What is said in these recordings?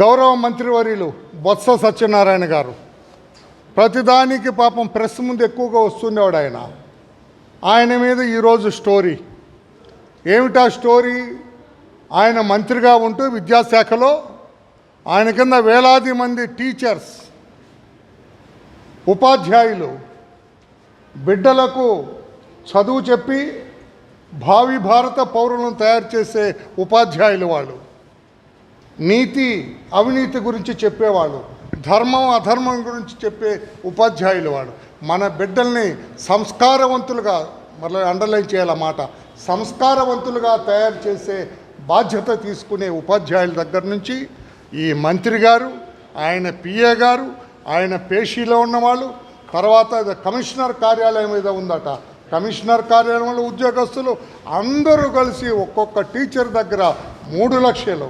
గౌరవ మంత్రివర్యులు బొత్స సత్యనారాయణ గారు. ప్రతిదానికి పాపం ప్రెస్ ముందు ఎక్కువగా వస్తుండేవాడు ఆయన. ఆయన మీద ఈరోజు స్టోరీ. ఏమిటా స్టోరీ? ఆయన మంత్రిగా ఉంటూ విద్యాశాఖలో ఆయన కింద వేలాది మంది టీచర్స్ ఉపాధ్యాయులు బిడ్డలకు చదువు చెప్పి భావి భారత పౌరులను తయారు చేసే ఉపాధ్యాయులు వాళ్ళు. నీతి అవినీతి గురించి చెప్పేవాళ్ళు ధర్మం అధర్మం గురించి చెప్పే ఉపాధ్యాయులు వాడు. మన బిడ్డల్ని సంస్కారవంతులుగా మళ్ళీ అండర్లైన్ చేయాలన్నమాట సంస్కారవంతులుగా తయారు చేసే బాధ్యత తీసుకునే ఉపాధ్యాయుల దగ్గర నుంచి ఈ మంత్రి గారు ఆయన పిఏ గారు ఆయన పేషీలో ఉన్నవాళ్ళు తర్వాత కమిషనర్ కార్యాలయం మీద ఉందట. కమిషనర్ కార్యాలయంలో ఉద్యోగస్తులు అందరూ కలిసి ఒక్కొక్క టీచర్ దగ్గర మూడు లక్షలు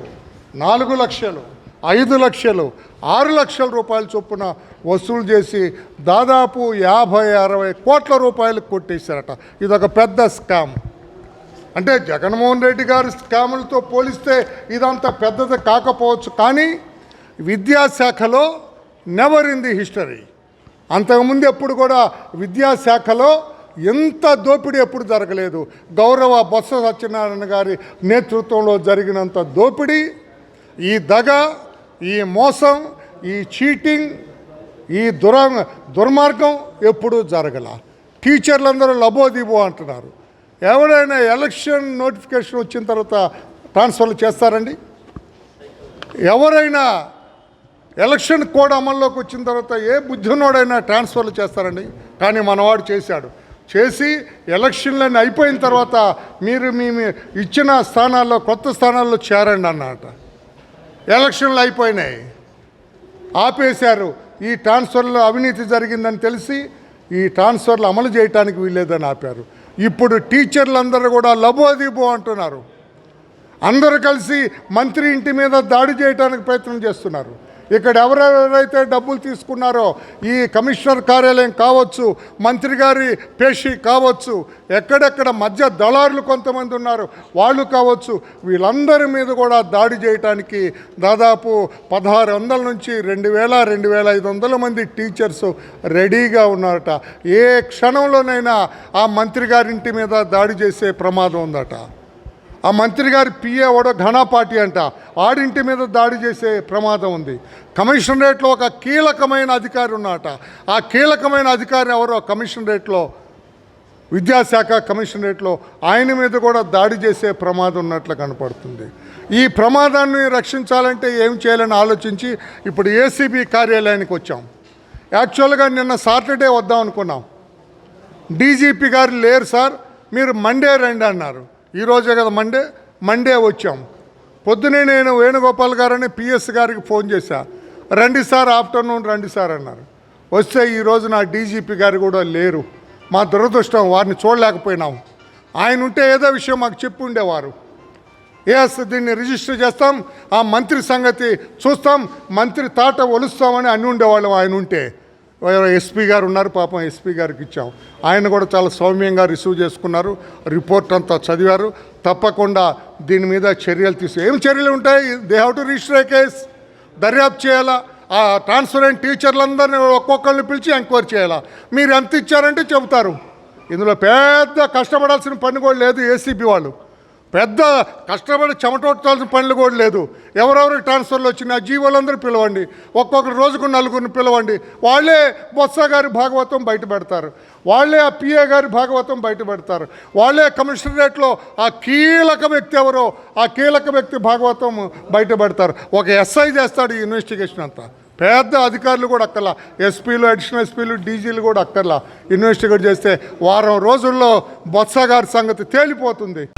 నాలుగు లక్షలు ఐదు లక్షలు ఆరు లక్షల రూపాయల చొప్పున వసూలు చేసి దాదాపు యాభై అరవై కోట్ల రూపాయలు కొట్టేశారట. ఇదొక పెద్ద స్కామ్. అంటే జగన్మోహన్ రెడ్డి గారి స్కాములతో పోలిస్తే ఇదంత పెద్దది కాకపోవచ్చు కానీ విద్యాశాఖలో నెవర్ ఇన్ ది హిస్టరీ అంతకుముందు ఎప్పుడు కూడా విద్యాశాఖలో ఎంత దోపిడీ ఎప్పుడు జరగలేదు. గౌరవ బొత్స సత్యనారాయణ గారి నేతృత్వంలో జరిగినంత దోపిడీ ఈ దగ ఈ మోసం ఈ చీటింగ్ ఈ దుర దుర్మార్గం ఎప్పుడూ జరగల. టీచర్లందరూ లబోదిబో అంటున్నారు. ఎవరైనా ఎలక్షన్ నోటిఫికేషన్ వచ్చిన తర్వాత ట్రాన్స్ఫర్లు చేస్తారండి? ఎవరైనా ఎలక్షన్ కోడ్ అమల్లోకి వచ్చిన తర్వాత ఏ బుద్ధినోడైనా ట్రాన్స్ఫర్లు చేస్తారండి? కానీ మనవాడు చేశాడు. చేసి ఎలక్షన్లన్నీ అయిపోయిన తర్వాత మీరు మీ ఇచ్చిన స్థానాల్లో కొత్త స్థానాల్లో చేరండి అన్నమాట ఎలక్షన్లు అయిపోయినాయి. ఆపేశారు. ఈ ట్రాన్స్ఫర్లో అవినీతి జరిగిందని తెలిసి ఈ ట్రాన్స్ఫర్లు అమలు చేయడానికి వీల్లేదని ఆపారు. ఇప్పుడు టీచర్లందరూ కూడా లబోదిబో అంటున్నారు. అందరూ కలిసి మంత్రి ఇంటి మీద దాడి చేయడానికి ప్రయత్నం చేస్తున్నారు. ఇక్కడ ఎవరెవరైతే డబ్బులు తీసుకున్నారో ఈ కమిషనర్ కార్యాలయం కావచ్చు మంత్రి గారి పేషి కావచ్చు ఎక్కడెక్కడ మధ్య దళారులు కొంతమంది ఉన్నారు వాళ్ళు కావచ్చు వీళ్ళందరి మీద కూడా దాడి చేయటానికి దాదాపు పదహారు వందల నుంచి రెండు వేల రెండు వేల ఐదు వందల మంది టీచర్స్ రెడీగా ఉన్నారట. ఏ క్షణంలోనైనా ఆ మంత్రి గారింటి మీద దాడి చేసే ప్రమాదం ఉందట. ఆ మంత్రి గారి పిఏ ఘనా పార్టీ అంట. ఆడింటి మీద దాడి చేసే ప్రమాదం ఉంది. కమిషనరేట్లో ఒక కీలకమైన అధికారి ఉన్నట. ఆ కీలకమైన అధికారి ఎవరో కమిషనరేట్లో విద్యాశాఖ కమిషనరేట్లో ఆయన మీద కూడా దాడి చేసే ప్రమాదం ఉన్నట్లు కనపడుతుంది. ఈ ప్రమాదాన్ని రక్షించాలంటే ఏం చేయాలని ఆలోచించి ఇప్పుడు ఏసీబీ కార్యాలయానికి వచ్చాం. యాక్చువల్గా నిన్న సాటర్డే వద్దాం అనుకున్నాం. డీజీపీ గారు లేరు సార్. మీరు మండే రండి అన్నారు. ఈరోజే కదా మండే? మండే వచ్చాం. పొద్దునే నేను వేణుగోపాల్ గారని పిఎస్ గారికి ఫోన్ చేశా. రండి సార్ ఆఫ్టర్నూన్ రండి సార్ అన్నారు. వస్తే ఈరోజు నా డీజీపీ గారు కూడా లేరు. మా దురదృష్టం వారిని చూడలేకపోయినాం. ఆయన ఉంటే ఏదో విషయం మాకు చెప్పి ఉండేవారు. ఎస్ దీన్ని రిజిస్టర్ చేస్తాం ఆ మంత్రి సంగతి చూస్తాం మంత్రి తాట ఒలుస్తామని అని ఉండేవాళ్ళం ఆయన ఉంటే. ఎస్పీ గారు ఉన్నారు పాపం ఎస్పీ గారికి ఇచ్చాం. ఆయన కూడా చాలా సౌమ్యంగా రిసీవ్ చేసుకున్నారు. రిపోర్ట్ అంతా చదివారు. తప్పకుండా దీని మీద చర్యలు తీసు ఏం చర్యలు ఉంటాయి? They have to register a case దర్యాప్తు చేయాలా? ఆ ట్రాన్స్ఫర్ అయిన టీచర్లందరినీ ఒక్కొక్కరిని పిలిచి ఎంక్వైరీ చేయాలా? మీరు ఎంత ఇచ్చారంటే చెబుతారు. ఇందులో పెద్ద కష్టపడాల్సిన పని కూడా లేదు ఏసీబీ వాళ్ళు. పెద్ద కష్టపడి చెమటొట్టాల్సిన పనులు కూడా లేదు. ఎవరెవరికి ట్రాన్స్ఫర్లు వచ్చినా జీవోలందరూ పిలవండి. ఒక్కొక్కరు రోజుకు నలుగురిని పిలవండి. వాళ్ళే బొత్స గారి భాగవతం బయట పెడతారు. వాళ్ళే ఆ పిఏ గారి భాగవతం బయట పెడతారు. వాళ్ళే కమిషనరేట్లో ఆ కీలక వ్యక్తి ఎవరో ఆ కీలక వ్యక్తి భాగవతం బయట పెడతారు. ఒక ఎస్ఐ చేస్తాడు ఈ ఇన్వెస్టిగేషన్ అంతా. పెద్ద అధికారులు కూడా అక్కర్లా. ఎస్పీలు అడిషనల్ ఎస్పీలు డీజీలు కూడా అక్కర్లా. ఇన్వెస్టిగేట్ చేస్తే వారం రోజుల్లో బొత్స గారి సంగతి తేలిపోతుంది.